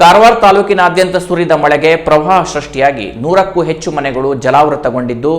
ಕಾರವಾರ ತಾಲೂಕಿನಾದ್ಯಂತ ಸುರಿದ ಮಳೆಗೆ ಪ್ರವಾಹ ಸೃಷ್ಟಿಯಾಗಿ ನೂರಕ್ಕೂ ಹೆಚ್ಚು ಮನೆಗಳು ಜಲಾವೃತಗೊಂಡಿದ್ದು,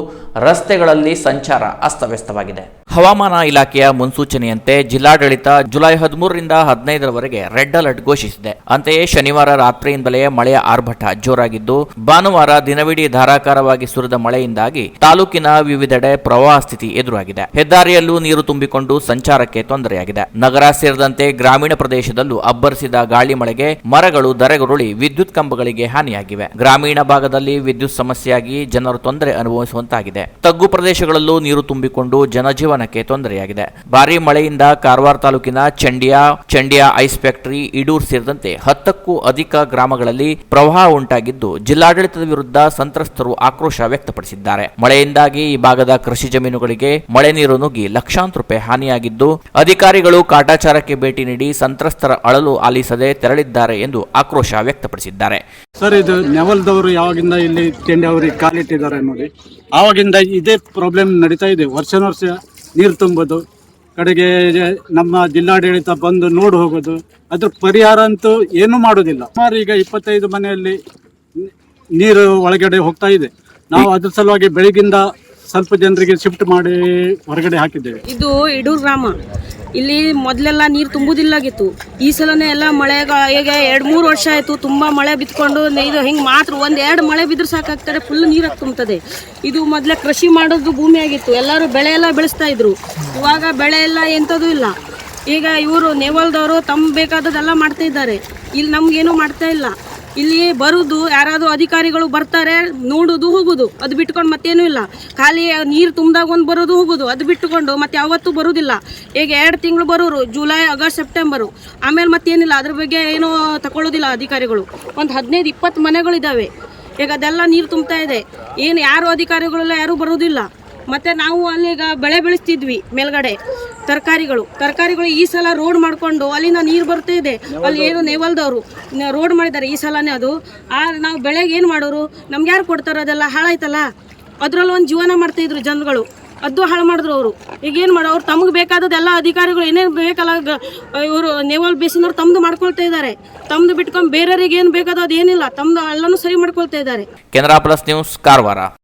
ರಸ್ತೆಗಳಲ್ಲಿ ಸಂಚಾರ ಅಸ್ತವ್ಯಸ್ತವಾಗಿದೆ. ಹವಾಮಾನ ಇಲಾಖೆಯ ಮುನ್ಸೂಚನೆಯಂತೆ ಜಿಲ್ಲಾಡಳಿತ ಜುಲೈ ಹದಿಮೂರರಿಂದ ಹದಿನೈದರವರೆಗೆ ರೆಡ್ ಅಲರ್ಟ್ ಘೋಷಿಸಿದೆ. ಅಂತೆಯೇ ಶನಿವಾರ ರಾತ್ರಿಯಿಂದಲೇ ಮಳೆಯ ಆರ್ಭಟ ಜೋರಾಗಿದ್ದು, ಭಾನುವಾರ ದಿನವಿಡೀ ಧಾರಾಕಾರವಾಗಿ ಸುರಿದ ಮಳೆಯಿಂದಾಗಿ ತಾಲೂಕಿನ ವಿವಿಧೆಡೆ ಪ್ರವಾಹ ಸ್ಥಿತಿ ಎದುರಾಗಿದೆ. ಹೆದ್ದಾರಿಯಲ್ಲೂ ನೀರು ತುಂಬಿಕೊಂಡು ಸಂಚಾರಕ್ಕೆ ತೊಂದರೆಯಾಗಿದೆ. ನಗರ ಸೇರಿದಂತೆ ಗ್ರಾಮೀಣ ಪ್ರದೇಶದಲ್ಲೂ ಅಬ್ಬರಿಸಿದ ಗಾಳಿ ಮಳೆಗೆ ಮರಗಳು ಧರೆಗುರುಳಿ ವಿದ್ಯುತ್ ಕಂಬಗಳಿಗೆ ಹಾನಿಯಾಗಿವೆ. ಗ್ರಾಮೀಣ ಭಾಗದಲ್ಲಿ ವಿದ್ಯುತ್ ಸಮಸ್ಯೆಯಾಗಿ ಜನರು ತೊಂದರೆ ಅನುಭವಿಸುವಂತಾಗಿದೆ. ತಗ್ಗು ಪ್ರದೇಶಗಳಲ್ಲೂ ನೀರು ತುಂಬಿಕೊಂಡು ಜನಜೀವನಕ್ಕೆ ತೊಂದರೆಯಾಗಿದೆ. ಭಾರೀ ಮಳೆಯಿಂದ ಕಾರವಾರ ತಾಲೂಕಿನ ಚಂಡಿಯಾ ಚಂಡಿಯಾ ಐಸ್ ಫ್ಯಾಕ್ಟರಿ ಇಡೂರ್ ಸೇರಿದಂತೆ ಹತ್ತಕ್ಕೂ ಅಧಿಕ ಗ್ರಾಮಗಳಲ್ಲಿ ಪ್ರವಾಹ ಉಂಟಾಗಿದ್ದು, ಜಿಲ್ಲಾಡಳಿತದ ವಿರುದ್ಧ ಸಂತ್ರಸ್ತರು ಆಕ್ರೋಶ ವ್ಯಕ್ತಪಡಿಸಿದ್ದಾರೆ. ಮಳೆಯಿಂದಾಗಿ ಈ ಭಾಗದ ಕೃಷಿ ಜಮೀನುಗಳಿಗೆ ಮಳೆ ನೀರು ನುಗ್ಗಿ ಲಕ್ಷಾಂತರ ರೂಪಾಯಿ ಹಾನಿಯಾಗಿದ್ದು, ಅಧಿಕಾರಿಗಳು ಕಾಟಾಚಾರಕ್ಕೆ ಭೇಟಿ ನೀಡಿ ಸಂತ್ರಸ್ತರ ಅಳಲು ಆಲಿಸದೆ ತೆರಳಿದ್ದಾರೆ ಎಂದು ಆಕ್ರೋಶ ವ್ಯಕ್ತಪಡಿಸಿದ್ದಾರೆ. ಸರ್, ಇದು ನೆವಲ್ದವರು ಯಾವಾಗಿಂದ ಇಲ್ಲಿ ತಿಂಡಿ ಅವರಿಗೆ ಕಾಲಿಟ್ಟಿದ್ದಾರೆ ನೋಡಿ. ಆವಾಗಿಂದ ಇದೇ ಪ್ರಾಬ್ಲಮ್ ನಡೀತಾ ಇದೆ. ವರ್ಷ ವರ್ಷ ನೀರು ತುಂಬೋದು. ಕಡೆಗೆ ನಮ್ಮ ಜಿಲ್ಲಾಡಳಿತ ಬಂದು ನೋಡಿ ಹೋಗೋದು. ಅದ್ರ ಪರಿಹಾರ ಅಂತೂ ಏನೂ ಮಾಡೋದಿಲ್ಲ. ಸುಮಾರು ಈಗ ಇಪ್ಪತ್ತೈದು ಮನೆಯಲ್ಲಿ ನೀರು ಒಳಗಡೆ ಹೋಗ್ತಾ ಇದೆ. ನಾವು ಅದ್ರ ಸಲುವಾಗಿ ಬೆಳಗಿಂದ ಸ್ವಲ್ಪ ಜನರಿಗೆ ಶಿಫ್ಟ್ ಮಾಡಿ ಹೊರಗಡೆ ಹಾಕಿದ್ದೇವೆ. ಇದು ಇಡೂರು ಗ್ರಾಮ. ಇಲ್ಲಿ ಮೊದಲೆಲ್ಲ ನೀರು ತುಂಬುದಿಲ್ಲಾಗಿತ್ತು ಈ ಸಲನೇ ಎಲ್ಲ ಮಳೆ ಈಗ ಎರಡು ಮೂರು ವರ್ಷ ಆಯಿತು ತುಂಬ ಮಳೆ ಬಿತ್ಕೊಂಡು ಇದು ಹಿಂಗೆ ಮಾತ್ರ ಒಂದು ಎರಡು ಮಳೆ ಬಿದ್ದರೆ ಸಾಕಾಗ್ತಾರೆ ಫುಲ್ ನೀರಾಗಿ ತುಂಬ್ತದೆ ಇದು ಮೊದಲೇ ಕೃಷಿ ಮಾಡೋದು ಭೂಮಿ ಆಗಿತ್ತು. ಎಲ್ಲರೂ ಬೆಳೆ ಎಲ್ಲ ಬೆಳೆಸ್ತಾ ಇದ್ರು. ಇವಾಗ ಬೆಳೆ ಎಲ್ಲ ಎಂಥದ್ದು ಇಲ್ಲ. ಈಗ ಇವರು ನೇವಲ್ದವರು ತಮ್ಮ ಬೇಕಾದದೆಲ್ಲ ಮಾಡ್ತಾ ಇದ್ದಾರೆ. ಇಲ್ಲಿ ನಮ್ಗೇನು ಮಾಡ್ತಾ ಇಲ್ಲ. ಇಲ್ಲಿ ಬರುದು, ಯಾರಾದರೂ ಅಧಿಕಾರಿಗಳು ಬರ್ತಾರೆ, ನೋಡುದು, ಹೋಗುದು. ಅದು ಬಿಟ್ಕೊಂಡು ಮತ್ತೇನು ಇಲ್ಲ. ಖಾಲಿ ನೀರು ತುಂಬಿದಾಗ ಒಂದು ಬರೋದು, ಹೋಗುದು. ಅದು ಬಿಟ್ಟುಕೊಂಡು ಮತ್ತೆ ಯಾವತ್ತೂ ಬರೋದಿಲ್ಲ. ಈಗ ಎರಡು ತಿಂಗಳು ಬರೋರು, ಜುಲೈ, ಆಗಸ್ಟ್, ಸೆಪ್ಟೆಂಬರು. ಆಮೇಲೆ ಮತ್ತೇನಿಲ್ಲ. ಅದ್ರ ಬಗ್ಗೆ ಏನೂ ತಗೊಳ್ಳೋದಿಲ್ಲ ಅಧಿಕಾರಿಗಳು. ಒಂದು ಹದಿನೈದು ಇಪ್ಪತ್ತು ಮನೆಗಳಿದ್ದಾವೆ ಈಗ ಅದೆಲ್ಲ ನೀರು ತುಂಬ್ತಾ ಇದೆ. ಏನು ಯಾರು ಅಧಿಕಾರಿಗಳೆಲ್ಲ ಯಾರೂ ಬರೋದಿಲ್ಲ. ಮತ್ತು ನಾವು ಅಲ್ಲಿ ಈಗ ಬೆಳೆ ಬೆಳೆಸ್ತಿದ್ವಿ ಮೇಲ್ಗಡೆ. ತರಕಾರಿಗಳು. ತರಕಾರಿಗಳು ಈ ಸಲ ರೋಡ್ ಮಾಡಿಕೊಂಡು ಅಲ್ಲಿಂದ ನೀರು ಬರ್ತಾ ಇದೆ. ಅಲ್ಲಿ ಏನು ನೇವಲ್ದವರು. ರೋಡ್ ಮಾಡಿದ್ದಾರೆ ಈ ಸಲನೇ ಅದು. ಆ ನಾವು ಬೆಳೆಗೆ ಏನು ಮಾಡೋರು? ನಮ್ಗೆ ಯಾರು ಕೊಡ್ತಾರೋ ಅದೆಲ್ಲ ಹಾಳಾಯ್ತಲ್ಲ? ಅದರಲ್ಲಿ ಒಂದು ಜೀವನ ಮಾಡ್ತಾಯಿದ್ರು ಜನಗಳು. ಅದು ಹಾಳು ಮಾಡಿದ್ರು ಅವರು. ಈಗ ಏನು ಮಾಡೋ, ಅವ್ರು ತಮಗೆ ಬೇಕಾದದೆಲ್ಲ ಅಧಿಕಾರಿಗಳು, ಏನೇನು ಬೇಕಲ್ಲ ಇವರು ನೇವಲ್ ಬೇಸಿನವ್ರು ತಮ್ಮದು ಮಾಡ್ಕೊಳ್ತಾ ಇದ್ದಾರೆ ತಮ್ಮದು ಬಿಟ್ಕೊಂಡು ಬೇರೆಯವ್ರಿಗೆ ಏನು ಬೇಕಾದೋ ಅದೇನಿಲ್ಲ. ತಮ್ಮದು ಎಲ್ಲನೂ ಸರಿ ಮಾಡ್ಕೊಳ್ತಾ ಇದ್ದಾರೆ ಕೆನರಾ ಪ್ಲಸ್ ನ್ಯೂಸ್, ಕಾರವಾರ.